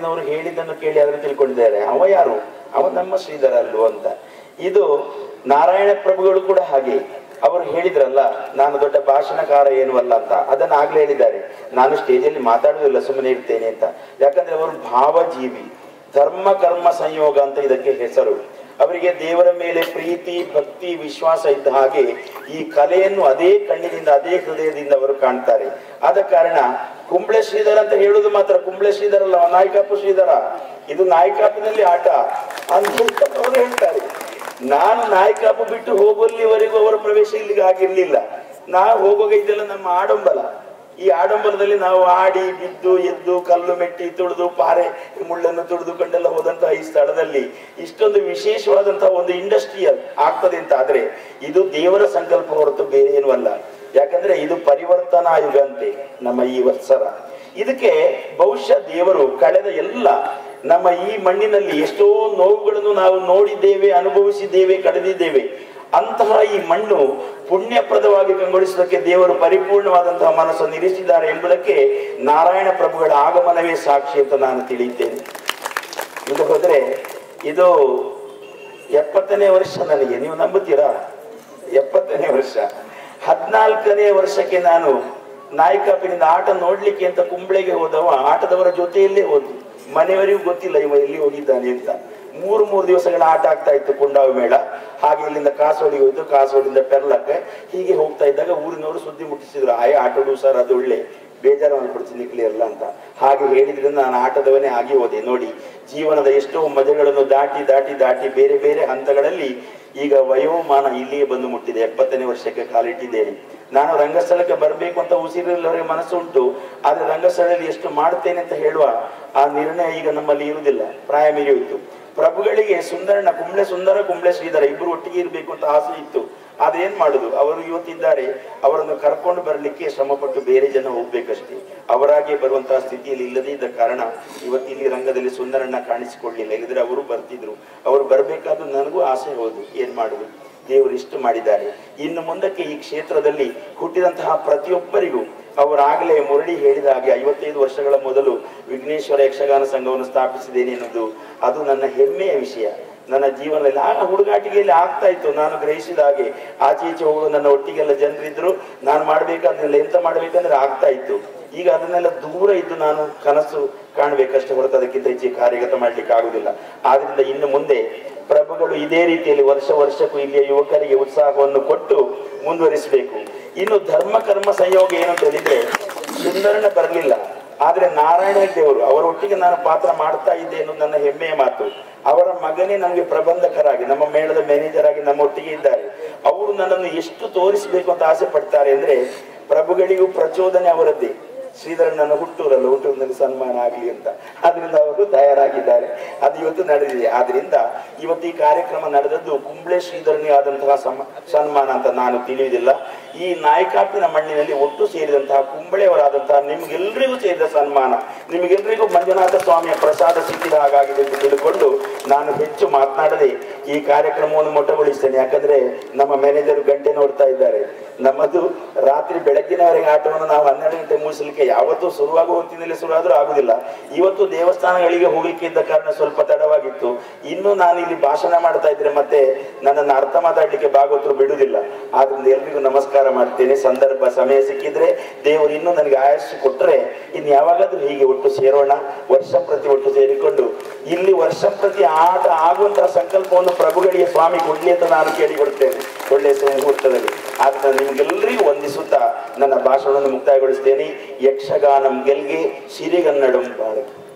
ಮೊದಲಿನವರು ಹೇಳಿದ್ದನ್ನು ಕೇಳಿ ಅದನ್ನು ತಿಳ್ಕೊಂಡಿದ್ದಾರೆ. ಅವ ಯಾರು? ಅವ ನಮ್ಮ ಶ್ರೀಧರ ಅಲ್ವೋ ಅಂತ. ಇದು ನಾರಾಯಣ ಪ್ರಭುಗಳು ಕೂಡ ಹಾಗೆ. ಅವರು ಹೇಳಿದ್ರಲ್ಲ, ನಾನು ದೊಡ್ಡ ಭಾಷಣಕಾರ ಏನು ಅಲ್ಲ ಅಂತ. ಅದನ್ನ ಆಗ್ಲೇ ಹೇಳಿದ್ದಾರೆ. ನಾನು ಸ್ಟೇಜಲ್ಲಿ ಮಾತಾಡುವುದಿಲ್ಲ, ಸುಮ್ಮನೆ ಇರ್ತೇನೆ ಅಂತ. ಯಾಕಂದ್ರೆ ಅವರು ಭಾವಜೀವಿ. ಧರ್ಮ, ಕರ್ಮ, ಸಂಯೋಗ ಅಂತ ಇದಕ್ಕೆ ಹೆಸರು. ಅವರಿಗೆ ದೇವರ ಮೇಲೆ ಪ್ರೀತಿ, ಭಕ್ತಿ, ವಿಶ್ವಾಸ ಇದ್ದ ಹಾಗೆ ಈ ಕಲೆಯನ್ನು ಅದೇ ಕಣ್ಣಿನಿಂದ, ಅದೇ ಹೃದಯದಿಂದ ಅವರು ಕಾಣ್ತಾರೆ. ಆದ ಕಾರಣ ಕುಂಬ್ಳೆ ಶ್ರೀಧರ ಅಂತ ಹೇಳುದು ಮಾತ್ರ. ಕುಂಬ್ಳೆ ಶ್ರೀಧರ ಅಲ್ಲ, ನಾಯಕಪ್ಪು ಶ್ರೀಧರ. ಇದು ನಾಯಕಪ್ಪಿನಲ್ಲಿ ಆಟ. ಅಂತ ಅವರು ಹೇಳ್ತಾರೆ. ನಾನು ನಾಯ್ಕಾಪು ಬಿಟ್ಟು ಹೋಗುವಲ್ಲಿವರೆಗೂ ಅವರ ಪ್ರವೇಶ ಇಲ್ಲಿಗೆ ಆಗಿರ್ಲಿಲ್ಲ. ನಾ ಹೋಗುವಾಗ ಇದೆಲ್ಲ ನಮ್ಮ ಆಡಂಬರ ಈ ಆಡಂಬರದಲ್ಲಿ ನಾವು ಆಡಿ, ಬಿದ್ದು, ಎದ್ದು, ಕಲ್ಲು ಮೆಟ್ಟಿ, ತುಳಿದು, ಪಾರೆ, ಮುಳ್ಳನ್ನು ತುಳಿದುಕೊಂಡೆಲ್ಲ ಹೋದಂತಹ ಈ ಸ್ಥಳದಲ್ಲಿ ಇಷ್ಟೊಂದು ವಿಶೇಷವಾದಂತಹ ಒಂದು ಇಂಡಸ್ಟ್ರಿಯಲ್ ಆಗ್ತದೆ ಅಂತ ಆದ್ರೆ ಇದು ದೇವರ ಸಂಕಲ್ಪ ಹೊರತು ಬೇರೆ ಏನೂ ಅಲ್ಲ. ಯಾಕಂದ್ರೆ ಇದು ಪರಿವರ್ತನಾ ಯುಗಂತೆ ನಮ್ಮ ಈ ವತ್ಸರ ಇದಕ್ಕೆ ಬಹುಶಃ ದೇವರು ಕಳೆದ ಎಲ್ಲ ನಮ್ಮ ಈ ಮಣ್ಣಿನಲ್ಲಿ ಎಷ್ಟೋ ನೋವುಗಳನ್ನು ನಾವು ನೋಡಿದ್ದೇವೆ, ಅನುಭವಿಸಿದ್ದೇವೆ, ಕಳೆದಿದ್ದೇವೆ. ಅಂತಹ ಈ ಮಣ್ಣು ಪುಣ್ಯಪ್ರದವಾಗಿ ಕಂಗೊಳಿಸುವುದಕ್ಕೆ ದೇವರು ಪರಿಪೂರ್ಣವಾದಂತಹ ಮನಸ್ಸನ್ನು ಇರಿಸಿದ್ದಾರೆ ಎಂಬುದಕ್ಕೆ ನಾರಾಯಣ ಪ್ರಭುಗಳ ಆಗಮನವೇ ಸಾಕ್ಷಿ ಅಂತ ನಾನು ತಿಳಿಯುತ್ತೇನೆ. ಇದು ಹೋದ್ರೆ ಇದು ಎಪ್ಪತ್ತನೇ ವರ್ಷ ನನಗೆ. ನೀವು ನಂಬುತ್ತೀರಾ? ಎಪ್ಪತ್ತನೇ ವರ್ಷ. ಹದಿನಾಲ್ಕನೇ ವರ್ಷಕ್ಕೆ ನಾನು ನಾಯಕಪ್ಪಿನಿಂದ ಆಟ ನೋಡ್ಲಿಕ್ಕೆ ಅಂತ ಕುಂಬಳೆಗೆ ಹೋದವ, ಆಟದವರ ಜೊತೆಯಲ್ಲೇ ಹೋದ್ವಿ. ಮನೆಯವರಿಗೂ ಗೊತ್ತಿಲ್ಲ ಇವ ಎಲ್ಲಿ ಹೋಗಿದ್ದಾನೆ ಅಂತ. ಮೂರು ಮೂರು ದಿವಸಗಳ ಆಟ ಆಗ್ತಾ ಇತ್ತು ಕುಂಡಾವ ಮೇಳ. ಹಾಗೆ ಇಲ್ಲಿಂದ ಕಾಸೋಡಿಗೆ ಹೋಯ್ತು ಕಾಸೋಡಿಂದ ಪೆರ್ಲಕ್ಕೆ ಹೀಗೆ ಹೋಗ್ತಾ ಇದ್ದಾಗ ಊರಿನವರು ಸುದ್ದಿ ಮುಟ್ಟಿಸಿದ್ರು, ಆಯ, ಆಟೋಡು ಸರ್, ಅದು ಒಳ್ಳೆ. ಬೇಜಾರು ಮಾಡ್ಕೊಡ್ತೀನಿ ಕ್ಲಿಯರ್ಲ ಅಂತ. ಹಾಗೆ ಹೇಳಿದ್ರಿಂದ ನಾನು ಆಟದವನೇ ಆಗಿ ಹೋದೆ. ನೋಡಿ, ಜೀವನದ ಎಷ್ಟೋ ಮಜಗಳನ್ನು ದಾಟಿ ದಾಟಿ ದಾಟಿ ಬೇರೆ ಬೇರೆ ಹಂತಗಳಲ್ಲಿ ಈಗ ವಯೋಮಾನ ಇಲ್ಲಿಯೇ ಬಂದು ಮುಟ್ಟಿದೆ. ಎಪ್ಪತ್ತನೇ ವರ್ಷಕ್ಕೆ ಕಾಲಿಟ್ಟಿದ್ದೇನೆ. ನಾನು ರಂಗಸ್ಥಳಕ್ಕೆ ಬರಬೇಕು ಅಂತ ಉಸಿರಿಲ್ಲವರಿಗೆ ಮನಸ್ಸು ಉಂಟು ಆದ್ರೆ ರಂಗಸ್ಥಳದಲ್ಲಿ ಎಷ್ಟು ಮಾಡ್ತೇನೆ ಅಂತ ಹೇಳುವ ಆ ನಿರ್ಣಯ ಈಗ ನಮ್ಮಲ್ಲಿ ಇರುವುದಿಲ್ಲ. ಪ್ರಾಯ ಮೀರಿ ಹೋಯ್ತು. ಪ್ರಭುಗಳಿಗೆ ಸುಂದರನ, ಕುಂಬ್ಳೆ ಸುಂದರ, ಕುಂಬ್ಳೆ ಶ್ರೀಧರ ಇಬ್ಬರು ಒಟ್ಟಿಗೆ ಇರಬೇಕು ಅಂತ ಆಸೆ ಇತ್ತು. ಅದೇನ್ ಮಾಡುದು? ಅವರು ಇವತ್ತಿದ್ದಾರೆ. ಅವರನ್ನು ಕರ್ಕೊಂಡು ಬರಲಿಕ್ಕೆ ಶ್ರಮಪಟ್ಟು ಬೇರೆ ಜನ ಹೋಗ್ಬೇಕಷ್ಟೇ. ಅವರಾಗೆ ಬರುವಂತಹ ಸ್ಥಿತಿಯಲ್ಲಿ ಇಲ್ಲದೇ ಇದ್ದ ಕಾರಣ ಇವತ್ತಿಲ್ಲಿ ರಂಗದಲ್ಲಿ ಸುಂದರಣ್ಣ ಕಾಣಿಸಿಕೊಳ್ಳಿಲ್ಲ ಇಲ್ಲದ್ರೆ ಅವರು ಬರ್ತಿದ್ರು. ಅವರು ಬರಬೇಕಾದ್ರು ನನಗೂ ಆಸೆ ಹೌದು. ಏನ್ ಮಾಡುದು? ದೇವರು ಇಷ್ಟು ಮಾಡಿದ್ದಾರೆ. ಇನ್ನು ಮುಂದಕ್ಕೆ ಈ ಕ್ಷೇತ್ರದಲ್ಲಿ ಹುಟ್ಟಿದಂತಹ ಪ್ರತಿಯೊಬ್ಬರಿಗೂ ಅವರಾಗಲೇ ಮುರಳಿ ಹೇಳಿದ ಹಾಗೆ ಐವತ್ತೈದು ವರ್ಷಗಳ ಮೊದಲು ವಿಘ್ನೇಶ್ವರ ಯಕ್ಷಗಾನ ಸಂಘವನ್ನು ಸ್ಥಾಪಿಸಿದ್ದೇನೆ ಎನ್ನುವುದು ಅದು ನನ್ನ ಹೆಮ್ಮೆಯ ವಿಷಯ. ನನ್ನ ಜೀವನದಲ್ಲಿ ಆ ಹುಡುಗಾಟಿಗೆಯಲ್ಲಿ ಆಗ್ತಾ ಇತ್ತು. ನಾನು ಗ್ರಹಿಸಿದ ಹಾಗೆ ಆಚೆ ಈಚೆ ಹೋಗಲು ನನ್ನ ಒಟ್ಟಿಗೆಲ್ಲ ಜನರಿದ್ರು ನಾನು ಮಾಡಬೇಕಾದ್ರೆಲ್ಲ ಎಂತ ಮಾಡ್ಬೇಕಂದ್ರೆ ಆಗ್ತಾ ಇತ್ತು. ಈಗ ಅದನ್ನೆಲ್ಲ ದೂರ ಇದ್ದು ನಾನು ಕನಸು ಕಾಣಬೇಕಷ್ಟೇ ಹೊರತು ಅದಕ್ಕಿಂತ ಹೆಚ್ಚಿಗೆ ಕಾರ್ಯಗತ ಮಾಡ್ಲಿಕ್ಕೆ ಆಗುದಿಲ್ಲ ಆದ್ರಿಂದ ಇನ್ನು ಮುಂದೆ ಪ್ರಭುಗಳು ಇದೇ ರೀತಿಯಲ್ಲಿ ವರ್ಷ ವರ್ಷಕ್ಕೂ ಇಲ್ಲಿಯ ಯುವಕರಿಗೆ ಉತ್ಸಾಹವನ್ನು ಕೊಟ್ಟು ಮುಂದುವರಿಸಬೇಕು. ಇನ್ನು ಧರ್ಮ, ಕರ್ಮ, ಸಂಯೋಗ ಏನು ಅಂತ ಹೇಳಿದ್ರೆ ಸುಂದರನ ಬರಲಿಲ್ಲ. ಆದ್ರೆ ನಾರಾಯಣ ದೇವರು, ಅವರ ಒಟ್ಟಿಗೆ ನಾನು ಪಾತ್ರ ಮಾಡ್ತಾ ಇದ್ದೆ ಅನ್ನೋದು ನನ್ನ ಹೆಮ್ಮೆಯ ಮಾತು. ಅವರ ಮಗನೇ ನಮಗೆ ಪ್ರಬಂಧಕರಾಗಿ, ನಮ್ಮ ಮೇಳದ ಮ್ಯಾನೇಜರ್ ಆಗಿ ನಮ್ಮ ಒಟ್ಟಿಗೆ ಇದ್ದಾರೆ. ಅವರು ನನ್ನನ್ನು ಎಷ್ಟು ತೋರಿಸಬೇಕು ಅಂತ ಆಸೆ ಪಡ್ತಾರೆ ಅಂದ್ರೆ, ಪ್ರಭುಗಳಿಗೂ ಪ್ರಚೋದನೆ ಅವರದ್ದೇ. ಶ್ರೀಧರನ್ ನನ್ನ ಹುಟ್ಟೂರಲ್ಲ, ಹುಟ್ಟೂರಿನಲ್ಲಿ ಸನ್ಮಾನ ಆಗಲಿ ಅಂತ. ಅದರಿಂದ ಅವರು ತಯಾರಾಗಿದ್ದಾರೆ. ಅದು ಇವತ್ತು ನಡೆದಿದೆ. ಆದ್ರಿಂದ ಇವತ್ತು ಈ ಕಾರ್ಯಕ್ರಮ ನಡೆದದ್ದು ಕುಂಬ್ಳೆ ಶ್ರೀಧರಣಿ ಆದಂತಹ ಸನ್ಮಾನ ಅಂತ ನಾನು ತಿಳಿಯುವುದಿಲ್ಲ. ಈ ನಾಯಕಾಪಿನ ಮಣ್ಣಿನಲ್ಲಿ ಒಟ್ಟು ಸೇರಿದಂತಹ ಕುಂಬಳೆಯವರಾದಂತಹ ನಿಮ್ಗೆಲ್ರಿಗೂ ಸೇರಿದ ಸನ್ಮಾನ. ನಿಮಗೆಲ್ರಿಗೂ ಮಂಜುನಾಥ ಸ್ವಾಮಿಯ ಪ್ರಸಾದ ಸಿಕ್ಕಿದ ಹಾಗಾಗಿದೆ ಎಂದು ತಿಳ್ಕೊಂಡು ನಾನು ಹೆಚ್ಚು ಮಾತನಾಡದೆ ಈ ಕಾರ್ಯಕ್ರಮವನ್ನು ಮೊಟಗೊಳಿಸ್ತೇನೆ ಯಾಕಂದ್ರೆ ನಮ್ಮ ಮ್ಯಾನೇಜರ್ ಗಂಟೆ ನೋಡ್ತಾ ಇದ್ದಾರೆ. ನಮ್ಮದು ರಾತ್ರಿ ಬೆಳಗ್ಗಿನವರೆಗೆ ಆಟವನ್ನು ನಾವು ಹನ್ನೆರಡು ಗಂಟೆ ಮುಗಿಸಲಿಕ್ಕೆ ಯಾವತ್ತೂ ಶುರುವಾಗುವ ಹೊತ್ತಿನಲ್ಲಿ ಶುರುವಾದರೂ ಆಗುದಿಲ್ಲ ಇವತ್ತು ದೇವಸ್ಥಾನಗಳಿಗೆ ಹೋಗಲಿಕ್ಕೆ ಇದ್ದ ಕಾರಣ ಸ್ವಲ್ಪ ತಡವಾಗಿತ್ತು. ಇನ್ನು ನಾನು ಇಲ್ಲಿ ಭಾಷಣ ಮಾಡ್ತಾ ಇದ್ರೆ ಮತ್ತೆ ನನ್ನನ್ನು ಅರ್ಥ ಮಾತಾಡ್ಲಿಕ್ಕೆ ಭಾಗವತರು ಬಿಡುವುದಿಲ್ಲ. ಆದ್ರಿಂದ ಎಲ್ರಿಗೂ ನಮಸ್ಕಾರ ಮಾಡ್ತೇನೆ. ಸಂದರ್ಭ, ಸಮಯ ಸಿಕ್ಕಿದ್ರೆ ದೇವರು ಇನ್ನೂ ನನಗೆ ಆಯಸ್ಸು ಕೊಟ್ಟರೆ ಇನ್ನು ಯಾವಾಗಾದ್ರೂ ಹೀಗೆ ಒಟ್ಟು ಸೇರೋಣ. ವರ್ಷ ಪ್ರತಿ ಒಟ್ಟು ಸೇರಿಕೊಂಡು ಇಲ್ಲಿ ವರ್ಷ ಪ್ರತಿ ಆಟ ಆಗುವಂತಹ ಸಂಕಲ್ಪವನ್ನು ಪ್ರಭುಗಳಿಗೆ ಸ್ವಾಮಿ ಕೊಡಲಿ ಅಂತ ನಾನು ಕೇಳಿಕೊಡ್ತೇನೆ ಒಳ್ಳೆಯ ಮುಹೂರ್ತದಲ್ಲಿ ಆದ್ರೆ ನಿಮ್ಗೆಲ್ಲರಿಗೂ ವಂದಿಸುತ್ತಾ ನನ್ನ ಭಾಷಣವನ್ನು ಮುಕ್ತಾಯಗೊಳಿಸ್ತೇನೆ. ಯಕ್ಷಗಾನಂ ಗೆಲ್ಗೆ ಸಿರಿಗನ್ನಡಂ ಬಾಳಗೆ